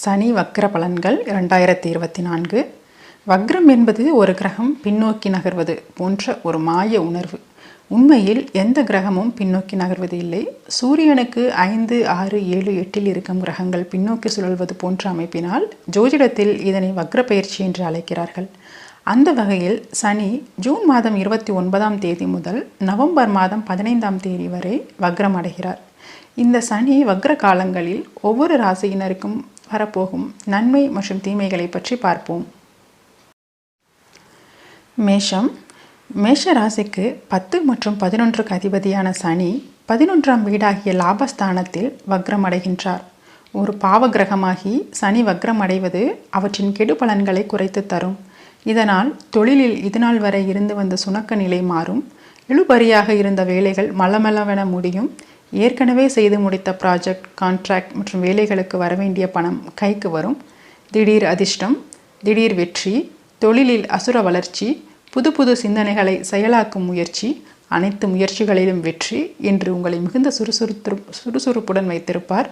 சனி வக்ர பலன்கள் இரண்டாயிரத்தி இருபத்தி நான்கு. வக்ரம் என்பது ஒரு கிரகம் பின்னோக்கி நகர்வது போன்ற ஒரு மாய உணர்வு. உண்மையில் எந்த கிரகமும் பின்னோக்கி நகர்வது இல்லை. சூரியனுக்கு ஐந்து ஆறு ஏழு எட்டில் இருக்கும் கிரகங்கள் பின்னோக்கி சுழல்வது போன்ற அமைப்பினால் ஜோதிடத்தில் இதனை வக்ர பயிற்சி என்று அழைக்கிறார்கள். அந்த வகையில் சனி ஜூன் மாதம் இருபத்தி ஒன்பதாம் தேதி முதல் நவம்பர் மாதம் பதினைந்தாம் தேதி வரை வக்ரம் அடைகிறார். இந்த சனி வக்ர காலங்களில் ஒவ்வொரு ராசியினருக்கும் வரப்போகும். நன்மை மற்றும் தீமைகளை பற்றி பார்ப்போம். மேஷம். மேஷ ராசிக்கு பத்து மற்றும் பதினொன்றுக்கு அதிபதியான சனி பதினொன்றாம் வீடாகிய லாபஸ்தானத்தில் வக்ரம் அடைகின்றார் ஒரு பாவ கிரகமாகி சனி வக்ரமடைவது அவற்றின் கெடு பலன்களை குறைத்து தரும். இதனால் தொழிலில் இதுநாள் வரை இருந்து வந்த சுணக்க நிலை மாறும். இழுபறியாக இருந்த வேலைகள் மலமளவென முடியும். ஏற்கனவே செய்து முடித்த ப்ராஜெக்ட் கான்ட்ராக்ட் மற்றும் வேலைகளுக்கு வரவேண்டிய பணம் கைக்கு வரும். திடீர் அதிர்ஷ்டம் திடீர் வெற்றி தொழிலில் அசுர வளர்ச்சி புது புது சிந்தனைகளை செயலாக்கும் முயற்சி அனைத்து முயற்சிகளிலும் வெற்றி என்று உங்களை மிகுந்த சுறுசுறுத்து சுறுசுறுப்புடன் வைத்திருப்பார்.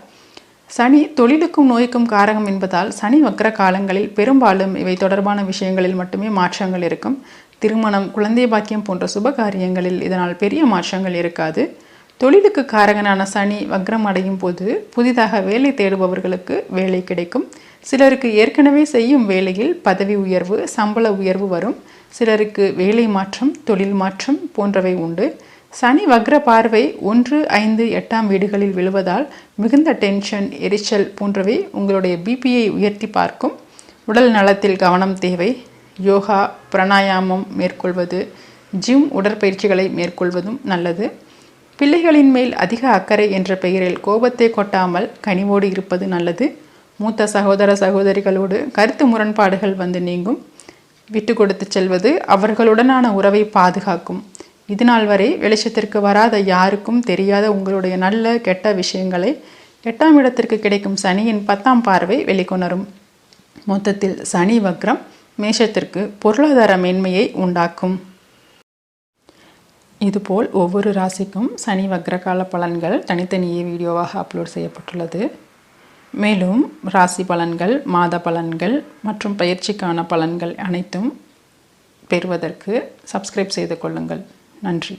சனி தொழிலுக்கும் நோய்க்கும் காரகம் என்பதால் சனி வக்கர காலங்களில் பெரும்பாலும் இவை தொடர்பான விஷயங்களில் மட்டுமே மாற்றங்கள் இருக்கும். திருமணம் குழந்தை பாக்கியம் போன்ற சுப காரியங்களில் இதனால் பெரிய மாற்றங்கள் இருக்காது. தொழிலுக்கு காரகனான சனி வக்ரம் அடையும் போது புதிதாக வேலை தேடுபவர்களுக்கு வேலை கிடைக்கும். சிலருக்கு ஏற்கனவே செய்யும் வேலையில் பதவி உயர்வு சம்பள உயர்வு வரும். சிலருக்கு வேலை மாற்றம் தொழில் மாற்றம் போன்றவை உண்டு. சனி வக்ர பார்வை ஒன்று ஐந்து எட்டாம் வீடுகளில் விழுவதால் மிகுந்த டென்ஷன் எரிச்சல் போன்றவை உங்களுடைய பிபியை உயர்த்தி பார்க்கும். உடல் நலத்தில் கவனம் தேவை. யோகா பிராணாயாமம் மேற்கொள்வது ஜிம் உடற்பயிற்சிகளை மேற்கொள்வதும் நல்லது. பிள்ளைகளின் மேல் அதிக அக்கறை என்ற பெயரில் கோபத்தை கொட்டாமல் கனிவோடு இருப்பது நல்லது. மூத்த சகோதர சகோதரிகளோடு கருத்து முரண்பாடுகள் வந்து நீங்கும். விட்டு கொடுத்து செல்வது அவர்களுடனான உறவை பாதுகாக்கும். இதுநாள் வரை வெளிச்சத்திற்கு வராத யாருக்கும் தெரியாத உங்களுடைய நல்ல கெட்ட விஷயங்களை எட்டாம் இடத்திற்கு கிடைக்கும் சனியின் பத்தாம் பார்வை வெளிக்கொணரும். மொத்தத்தில் சனி வக்ரம் மேஷத்திற்கு பொருளாதார மேன்மையை உண்டாக்கும். இதுபோல் ஒவ்வொரு ராசிக்கும் சனி வக்ரகால பலன்கள் தனித்தனியே வீடியோவாக அப்லோட் செய்யப்பட்டுள்ளது. மேலும் ராசி பலன்கள் மாத பலன்கள் மற்றும் பயிற்சிக்கான பலன்கள் அனைத்தும் பெறுவதற்கு சப்ஸ்கிரைப் செய்து கொள்ளுங்கள். நன்றி.